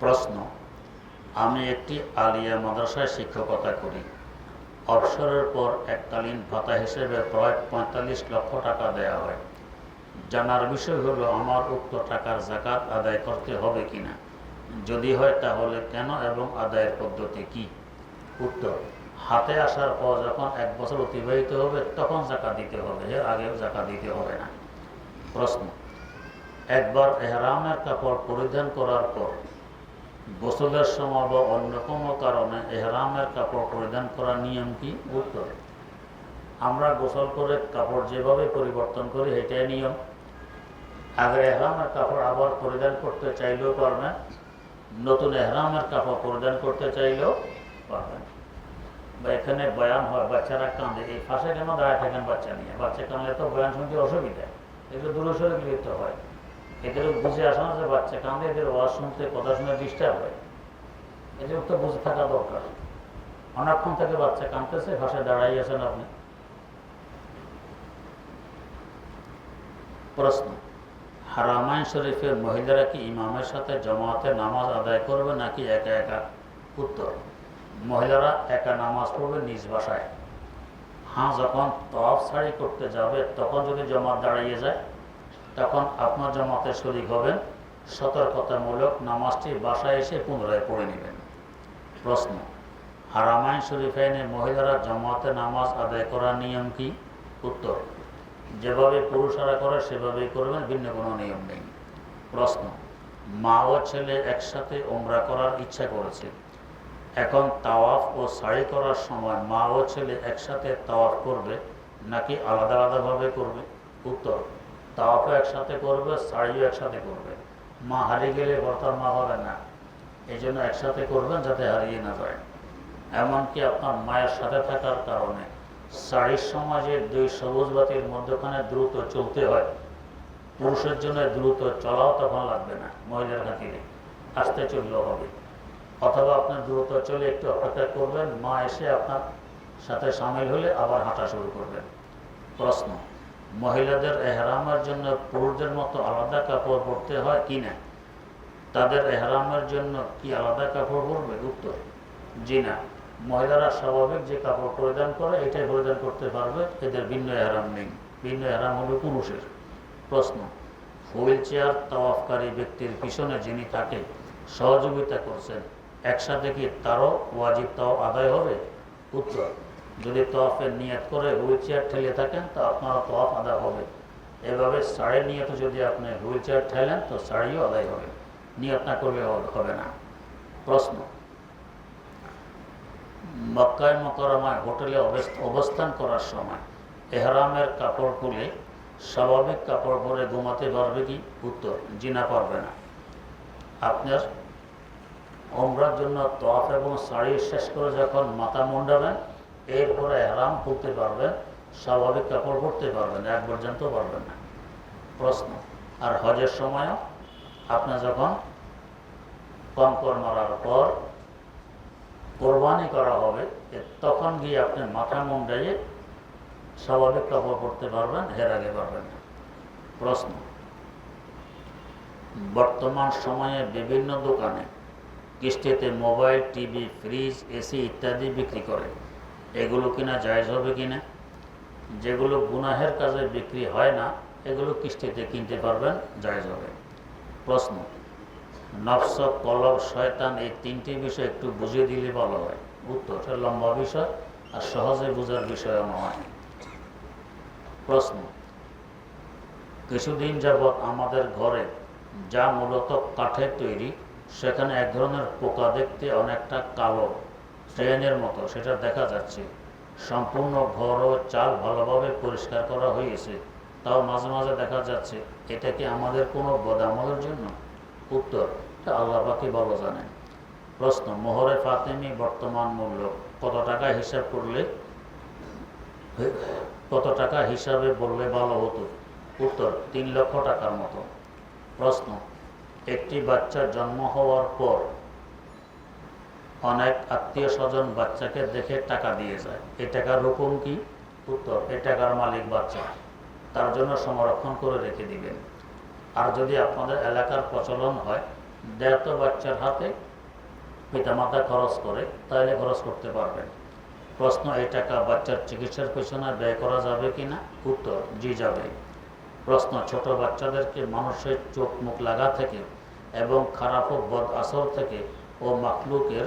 প্রশ্ন, আমি একটি আলিয়া মাদ্রাসায় শিক্ষকতা করি। অবসরের পর এককালীন ভাতা হিসেবে প্রায় পঁয়তাল্লিশ লক্ষ টাকা দেওয়া হয়। জানার বিষয় হলো, আমার উক্ত টাকার জাকাত আদায় করতে হবে কিনা? যদি হয়, তাহলে কেন এবং আদায়ের পদ্ধতি কি? উত্তর, হাতে আসার পর যখন এক বছর অতিবাহিত হবে, তখন জাকা দিতে হবে। এর আগেও জাকা দিতে হবে না। প্রশ্ন, একবার এহরামের কাপড় পরিধান করার পর গোসলের সময় বা অন্য কোনো কারণে এহরামের কাপড় পরিধান করার নিয়ম কি? উত্তর। আমরা গোসল করে কাপড় যেভাবে পরিবর্তন করি এটাই নিয়ম। আগে এহরামের কাপড় আবার পরিধান করতে চাইলেও পারবেন নতুন এহরামের কাপড় পরিধান করতে চাইলেও পারবেন বা এখানে বয়ান হয়, বাচ্চারা কাঁদে, এই ফাঁসে কেন দাঁড়ায় থাকেন বাচ্চা নিয়ে? বাচ্চা কাঁদলে তো বয়ান শুনতে অসুবিধা। এগুলো দূরে গৃহীত হয়। এদের বুঝে আসা না যে বাচ্চা কাঁদে, এদের ওয়াজ শুনতে কথা শুনে ডিস্টার্ব হয়। এদের তো বুঝে থাকা দরকার। অনেকক্ষণ থেকে বাচ্চা কাঁদতেছে, ভাষায় দাঁড়াই আছেন আপনি। প্রশ্ন হারামাইন শরীফের মহিলারা কি ইমামের সাথে জমাতে নামাজ আদায় করবে নাকি একা একা? উত্তর, মহিলারা একা নামাজ পড়বে নিজ বাসায় হ্যাঁ যখন তফ সারি করতে যাবে, তখন যদি জমাত দাঁড়িয়ে যায় তখন আপনার জমাতে শরিক হবেন সতর্কতামূলক নামাজটি বাসায় এসে পুনরায় পড়ে নেবেন। প্রশ্ন, হারামাইন শরীফাইনে মহিলারা জমাতে নামাজ আদায় করার নিয়ম কি? উত্তর, যেভাবে পুরুষেরা করে সেভাবেই করবেন, ভিন্ন কোনো নিয়ম নেই। প্রশ্ন, মা ও ছেলে একসাথে ওমরা করার ইচ্ছা করেছে। এখন তাওয়াফ ও সাড়ি করার সময় মা ও ছেলে একসাথে তাওয়াফ করবে নাকি আলাদা আলাদাভাবে করবে? উত্তর তাওয়াফও একসাথে করবে সাড়িও একসাথে করবে। মা হারিয়ে গেলে বর্তার মা হবে না। এই জন্য একসাথে করবেন যাতে হারিয়ে না যায়। এমনকি আপনার মায়ের সাথে থাকার কারণে শাড়ির সমাজে দুই সবুজ বাতির মধ্যখানে দ্রুত চলতে হয়, পুরুষের জন্য দ্রুত চলাও তখন লাগবে না, মহিলার খাতিরে। আসতে চললেও হবে। অথবা আপনার দ্রুত চলে একটু অপেক্ষা করবেন, মা এসে আপনার সাথে সামিল হলে আবার হাঁটা শুরু করবেন। প্রশ্ন। মহিলাদের এহরামের জন্য পুরুষদের মতো আলাদা কাপড় পরতে হয় কি না? তাদের এহরামের জন্য কি আলাদা কাপড় পরবে? উত্তর, জি না। মহিলারা স্বাভাবিক যে কাপড় পরিধান করে, এটাই পরিধান করতে পারবে। এদের ভিন্ন এহরাম নেই। ভিন্ন এহরাম হবে পুরুষের। প্রশ্ন, হুইল চেয়ার তাওয়াফকারী ব্যক্তির পিছনে যিনি তাকে সহযোগিতা করছেন, একসাথে কি তারও ওয়াজিব তাও আদায় হবে? উত্তর যদি তফের নিয়ত করে হুইল চেয়ার ঠেলে থাকেন, তো আপনারও তফ আদায় হবে। এভাবে শাড়ির নিয়ত যদি আপনি হুইল চেয়ার ঠেলেন, তো শাড়িও আদায় হবে। নিয়ত না করলে হবে না। প্রশ্ন। মক্কায় মকরমায় হোটেলে অবস্থান করার সময় এহরামের কাপড় খুলে স্বাভাবিক কাপড় পরে ঘুমাতে পারবে কি? উত্তর, জিনা পারবে না। আপনার ওমরার জন্য তফ এবং শাড়ি শেষ করে যখন মাথা মুন্ডাবেন এরপরে এহরাম খুলতে পারবেন স্বাভাবিক কাপড় পরতে পারবেন, এক পর্যন্ত পারবেন না। প্রশ্ন, আর হজের সময়ও আপনার যখন কঙ্কর মারার পর কোরবানি করা হবে তখন গিয়ে আপনি মাথা মুন্ডাইয়ে স্বাভাবিক কাপড় পরতে পারবেন আগে পারবেন না। প্রশ্ন, বর্তমান সময়ে বিভিন্ন দোকানে কিস্তিতে মোবাইল, টিভি, ফ্রিজ, এসি ইত্যাদি বিক্রি করে। এগুলো কিনা জায়জ হবে কিনা? যেগুলো গুনাহের কাজে বিক্রি হয় না, এগুলো কিস্তিতে কিনতে পারবেন, জায়জ হবে। প্রশ্ন, নফস, কলব, শয়তান এই তিনটি বিষয় একটু বুঝিয়ে দিলে ভালো হয়। উত্তর লম্বা বিষয় আর সহজে বোঝার বিষয় নয়। প্রশ্ন, কিছুদিন যাবৎ আমাদের ঘরে যা মূলত কাঠের তৈরি, সেখানে এক ধরনের পোকা দেখতে অনেকটা কালো। ট্রেনের মতো, সেটা দেখা যাচ্ছে। সম্পূর্ণ ঘর ও চাল ভালোভাবে পরিষ্কার করা হয়েছে। তাও মাঝে মাঝে দেখা যাচ্ছে, এটা কি আমাদের কোনো বদামলের জন্য? উত্তর আল্লাহ পাকি ভালো জানেন। প্রশ্ন, মোহরে ফাতেমি বর্তমান মূল্য, কত টাকা হিসাব করলে? কত টাকা হিসাবে বললে ভালো হতো? উত্তর, তিন লক্ষ টাকার মতো। প্রশ্ন, একটি বাচ্চার জন্ম হওয়ার পর অনেক আত্মীয় স্বজন বাচ্চাকে দেখে টাকা দিয়ে যায়। এ টাকার রকম কি? উত্তর এ টাকার মালিক বাচ্চা। তার জন্য সংরক্ষণ করে রেখে দিবেন। আর যদি আপনাদের এলাকার প্রচলন হয় দেয় তো বাচ্চার হাতে পিতামাতা খরচ করে তাহলে খরচ করতে পারবেন। প্রশ্ন, এই টাকা বাচ্চার চিকিৎসার পেছনে ব্যয় করা যাবে কি না উত্তর, জি যাবে। প্রশ্ন, ছোট বাচ্চাদেরকে মানুষের চোখ মুখ লাগা থেকে এবং খারাপ বদ আসর থেকে ও মাকলুকের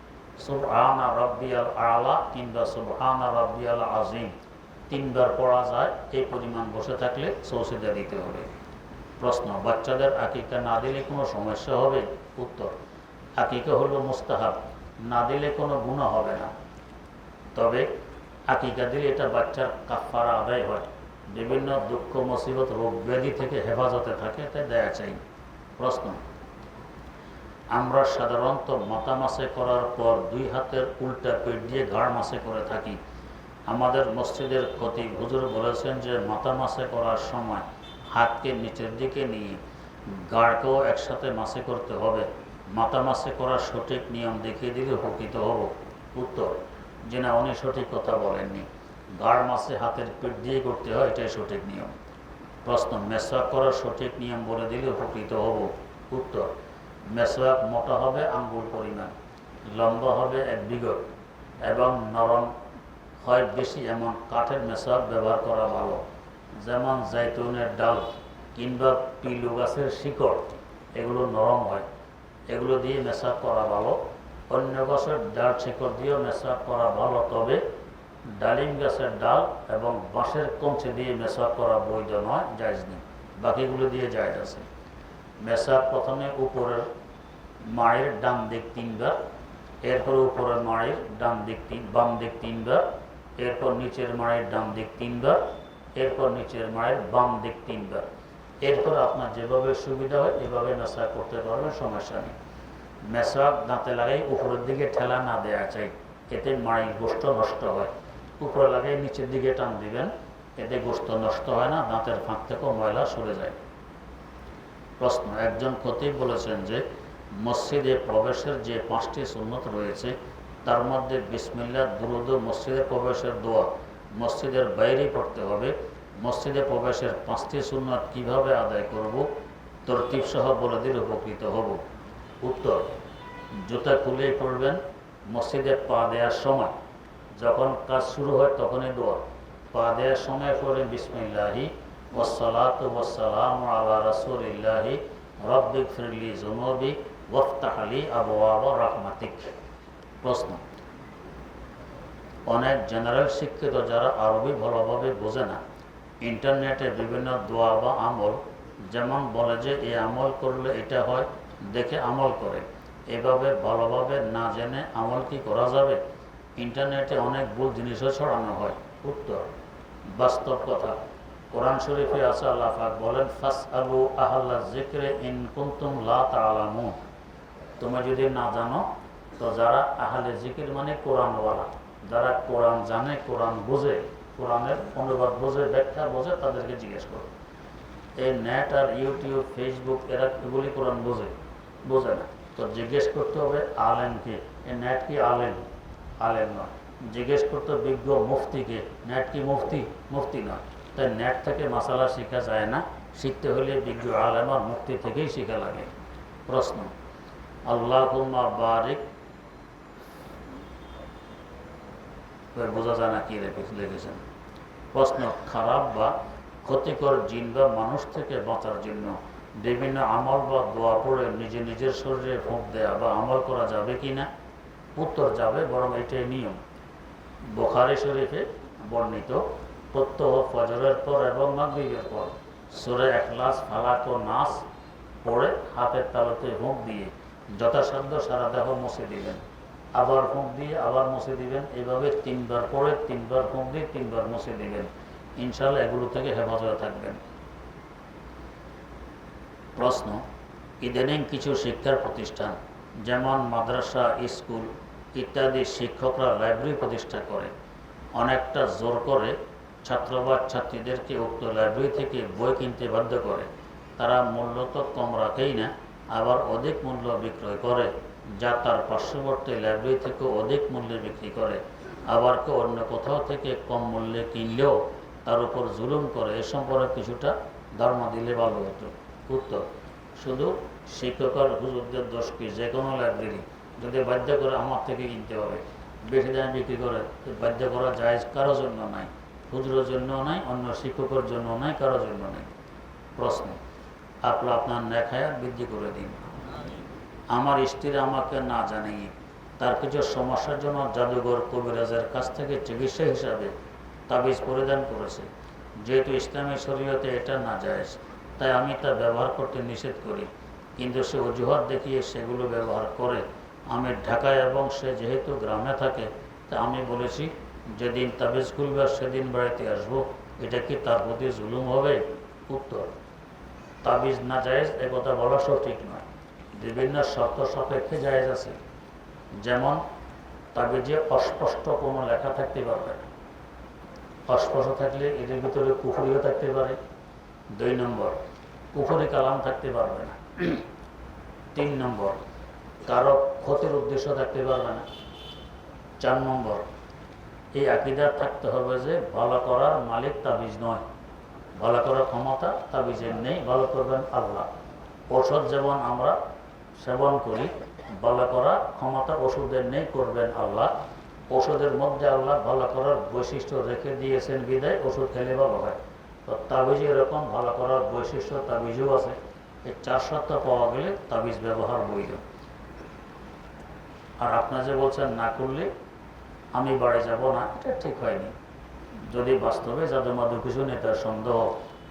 সুবহানা রব্বিয়াল আলা কিংবা সুবহানা রব্বিয়াল আজিম তিনবার পড়া যায় এই পরিমাণ বসে থাকলে সৌসিদা দিতে হবে। প্রশ্ন, বাচ্চাদের আকিকা না দিলে কোনো সমস্যা হবে? উত্তর, আকিকা হলো মুস্তাহাব, না দিলে কোনো গুণা হবে না। তবে আকিকা দিলে এটা বাচ্চার কাফারা আদায় হয়। বিভিন্ন দুঃখ, মুসিবত, রোগ ব্যাধি থেকে হেফাজতে থাকে, তাই দেয়া চাই। প্রশ্ন আমরা সাধারণত মাথা মাসে করার পর দুই হাতের উল্টা পেট দিয়ে ঘাড় মাসে করে থাকি। আমাদের মসজিদের ক্ষতি হুজুর বলেছেন যে মাথা মাসে করার সময় হাতকে নিচের দিকে নিয়ে গাড়কেও একসাথে মাসে করতে হবে। মাথা মাসে করার সঠিক নিয়ম দেখিয়ে দিলে উপকৃত হব। উত্তর, যে না, উনি সঠিক কথা বলেননি। গাড় মাসে হাতের পেট দিয়ে করতে হয়, এটাই সঠিক নিয়ম। প্রশ্ন, মেসওয়াক করার সঠিক নিয়ম বলে দিলে উপকৃত হব। উত্তর মেসওয়াক মোটা হবে, আঙ্গুল পরিমাণ লম্বা হবে, এক বিগত। এবং নরম হয় বেশি, এমন কাঠের মেসওয়াক ব্যবহার করা ভালো। যেমন জাইতুনের ডাল কিংবা পিলু গাছের শিকড়, এগুলো নরম হয়। এগুলো দিয়ে মেসওয়াক করা ভালো। অন্য গাছের ডাল শিকড় দিয়েও মেসওয়াক করা ভালো, তবে ডালিম গাছের ডাল এবং বাঁশের কঞ্চে দিয়ে মেসওয়াক করা বৈধ নয়, জায়জ নেই। বাকিগুলো দিয়ে জায়জ আছে। মেসওয়াক প্রথমে উপরের মায়ের ডান দিক তিনবার, এরপর উপরের মায়ের ডান দিক তিন বাম দিক তিনবার, এরপর নিচের মায়ের ডান দিক তিনবার, এরপর নিচের মায়ের বাম দিক তিনবার। এরপর আপনার যেভাবে সুবিধা হয় এভাবে মেসওয়াক করতে পারবেন, সমস্যা নেই। মেসওয়াক দাঁতে লাগাই, উপরের দিকে ঠেলা না দেওয়া চাই, এতে মাড়ির গোস্ত নষ্ট হয়। উপরে লাগাই, নিচের দিকে টান দিবেন, এতে গোস্ত নষ্ট হয় না, দাঁতের ফাঁক থেকেও ময়লা সরে যায়। প্রশ্ন, একজন খতিব বলেছেন যে মসজিদে প্রবেশের যে পাঁচটি সুন্নত রয়েছে, তার মধ্যে বিসমিল্লা দুরুদ, মসজিদে প্রবেশের দোয়া, মসজিদের বাইরে পড়তে হবে। মসজিদে প্রবেশের পাঁচটি সুন্নত কীভাবে আদায় করব, তরতিব সহ বলে দিলে উপকৃত হব। উত্তর, জুতা খুলেই পড়বেন, মসজিদে পা দেওয়ার সময়। যখন কাজ শুরু হয় তখনই দোয়া। পা দেওয়ার সময় পড়ে বিসমিল্লাহি ওসালাত ওসালাম আলা রাসুলিল্লাহি রব্বিক ফিরলি জুনবি প্রশ্ন। অনেক জেনারেল শিক্ষিত যারা আরবি ভালোভাবে বোঝে না, ইন্টারনেটে বিভিন্ন দোয়া বা আমল যেমন বলে যে এই আমল করলে এটা হয়, দেখে আমল করে। এভাবে ভালোভাবে না জেনে আমল কি করা যাবে? ইন্টারনেটে অনেক ভুল জিনিসও ছড়ানো হয়। উত্তর। বাস্তব কথা। কোরআন শরীফে আছে আল্লাহ বলেন ফাস আলু আহাল্লা জিক্রে ইন লা তালামু তুমি যদি না জানো, তো যারা আহলে জিকির মানে কোরআনওয়ালা, যারা কোরআন জানে, কোরআন বোঝে, কোরআনের অনুবাদ বোঝে, ব্যাখ্যা বোঝে, তাদেরকে জিজ্ঞেস করো। এই নেট আর ইউটিউব ফেসবুক এরা এগুলি কোরআন বোঝে বোঝে না। তো জিজ্ঞেস করতে হবে আলেমকে এই নেট কি আলেম? আলেম নয়। জিজ্ঞেস করতে বিজ্ঞ মুফতিকে নেট কি মুফতি? মুফতি নয়। তাই নেট থেকে মশালা শেখা যায় না। শিখতে হলে বিজ্ঞ আলেম আর মুক্তি থেকেই শেখা লাগে। প্রশ্ন। আল্লাহ বারিক। বোঝা যায় না কি লিখেছেন। প্রশ্ন, খারাপ বা ক্ষতিকর জিন বা মানুষ থেকে বাঁচার জন্য বিভিন্ন আমল বা দোয়া পড়ে নিজে নিজের শরীরে ফোঁক দেয়া বা আমল করা যাবে কি না? উত্তর যাবে, বরং এটাই নিয়ম। বোখারি শরীফে বর্ণিত, প্রত্যহ ফজরের পর এবং মাগরিবের পর। সুরে একলাস ফালাক ও নাস পড়ে হাতের তালুতে হুঁক দিয়ে যথাসাধ্য সারা দেহ মুছে দিবেন। আবার ফুঁক দিয়ে আবার মুছে দিবেন। এইভাবে তিনবার পরে তিনবার ফুঁক দিয়ে তিনবার মুছে দিবেন। ইনশাল্লাহ এগুলো থেকে হেফাজতে থাকবেন। প্রশ্ন, ইদানিং কিছু শিক্ষার প্রতিষ্ঠান, যেমন মাদ্রাসা, স্কুল ইত্যাদি শিক্ষকরা লাইব্রেরি প্রতিষ্ঠা করে। অনেকটা জোর করে ছাত্র বা ছাত্রীদেরকে উক্ত লাইব্রেরি থেকে বই কিনতে বাধ্য করে। তারা মূল্য তো কম রাখেই না আবার অধিক মূল্য বিক্রয় করে, যা তার পার্শ্ববর্তী লাইব্রেরি থেকে অধিক মূল্যে বিক্রি করে। আবার কেউ অন্য কোথাও থেকে কম মূল্যে কিনলেও তার উপর জুলুম করে। এ সম্পর্কে কিছুটা ধর্ম দিলে ভালো হতো। উত্তর, শুধু শিক্ষক আর হুজুরদের দোষ কি? যে কোনো লাইব্রেরি যদি বাধ্য করে আমার থেকে কিনতে হবে বেশি দামে বিক্রি করে বাধ্য করা যায় কারোর জন্য নাই। হুজুরের জন্য নাই, অন্য শিক্ষকের জন্য নাই, কারোর জন্য নাই। প্রশ্ন আপনি আপনার নেখায়া বৃদ্ধি করে দিন। আমার স্ত্রী আমাকে না জানিয়ে তার কিছু সমস্যার জন্য জাদুঘর কবিরাজের কাছ থেকে চিকিৎসা হিসাবে তাবিজ পরিধান করেছে। যেহেতু ইসলামী শরীয়তে এটা না যায়, তাই আমি তা ব্যবহার করতে নিষেধ করি। কিন্তু সে অজুহাত দেখিয়ে সেগুলো ব্যবহার করে। আমি ঢাকায় এবং সে যেহেতু গ্রামে থাকে, তা আমি বলেছি, যেদিন তাবিজ খুলবে, সেদিন বাড়িতে আসব। এটা কি তার প্রতি জুলুম হবে? উত্তর। তাবিজ না জায়েজ, এ কথা বলা সঠিক নয়। বিভিন্ন শর্ত সাপেক্ষে জায়েজ আছে। যেমন, তাবিজে অস্পষ্ট কোনো লেখা থাকতে পারবে না। অস্পষ্ট থাকলে এদের ভিতরে কুফুরিও থাকতে পারে। দুই নম্বর, কুফুরি কালাম থাকতে পারবে না। তিন নম্বর, কারও ক্ষতির উদ্দেশ্য থাকতে পারবে না। চার নম্বর, এই আকিদার থাকতে হবে যে, ভালো করার মালিক তাবিজ নয়। ভালো করার ক্ষমতা তাবিজের নেই, ভালো করবেন আল্লাহ। ঔষধ যেমন আমরা সেবন করি, ভালো করার ক্ষমতা ওষুধের নেই, করবেন আল্লাহ। ওষুধের মধ্যে আল্লাহ ভালো করার বৈশিষ্ট্য রেখে দিয়েছেন বিদায়, ওষুধ খেলে ভালো হয়। তো তাবিজ এরকম ভালো করার বৈশিষ্ট্য তাবিজও আছে। এই চার সপ্তাহ পাওয়া গেলে তাবিজ ব্যবহার বৈধ। আর আপনার যে বলছেন না করলে আমি বাড়ি যাব না, এটা ঠিক হয়নি। যদি বাস্তবে যাদের মাদু কিছু নেই তার সন্দেহ,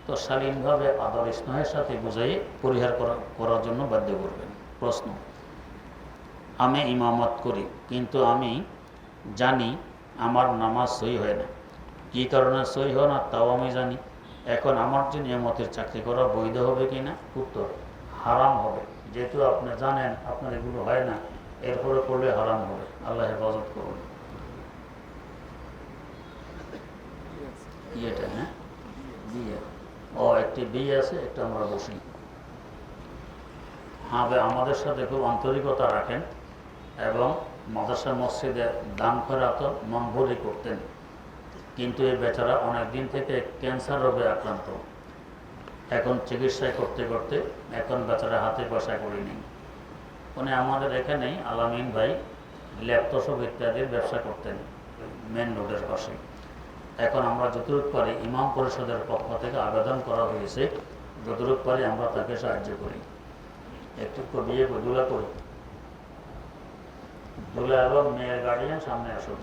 তো শালীনভাবে আদর স্নেহের সাথে বুঝাই পরিহার করা, করার জন্য বাধ্য করবেন। প্রশ্ন, আমি ইমামত করি, কিন্তু আমি জানি আমার নামাজ সই হয় না। কী কারণে সই হয় না তাও আমি জানি। এখন আমার জন্য নিয়মতের চাকরি করা বৈধ হবে কি না? উত্তর, হারাম হবে। যেহেতু আপনি জানেন আপনার এগুলো হয় না, এরপরে করলে হারাম হবে। আল্লাহ হেফাজত করুন। ইয়েটা হ্যাঁ? বিয়ে। ও, একটি বিয়ে আছে, একটা আমরা বসি। হ্যাঁ আমাদের সাথে খুব আন্তরিকতা রাখেন এবং মাদ্রাসা মসজিদে দান খরাত মন ভরে করতেন। কিন্তু এই বেচারা অনেক দিন থেকে ক্যান্সার রোগে আক্রান্ত। এখন চিকিৎসা করতে করতে এখন বেচারা হাতে পয়সা করিনি উনি আমাদের এখানেই আলামিন ভাই ল্যাপটপ ইত্যাদির ব্যবসা করতেন মেন রোডের পাশে এখন আমরা যতটুক পারি ইমাম পরিষদের পক্ষ থেকে আবেদন করা হয়েছে, যতটুক পারি আমরা তাকে সাহায্য করি। একটু বিয়ে দুলা করি দুলা এবং মেয়ের গার্ডিয়ান সামনে আসুন।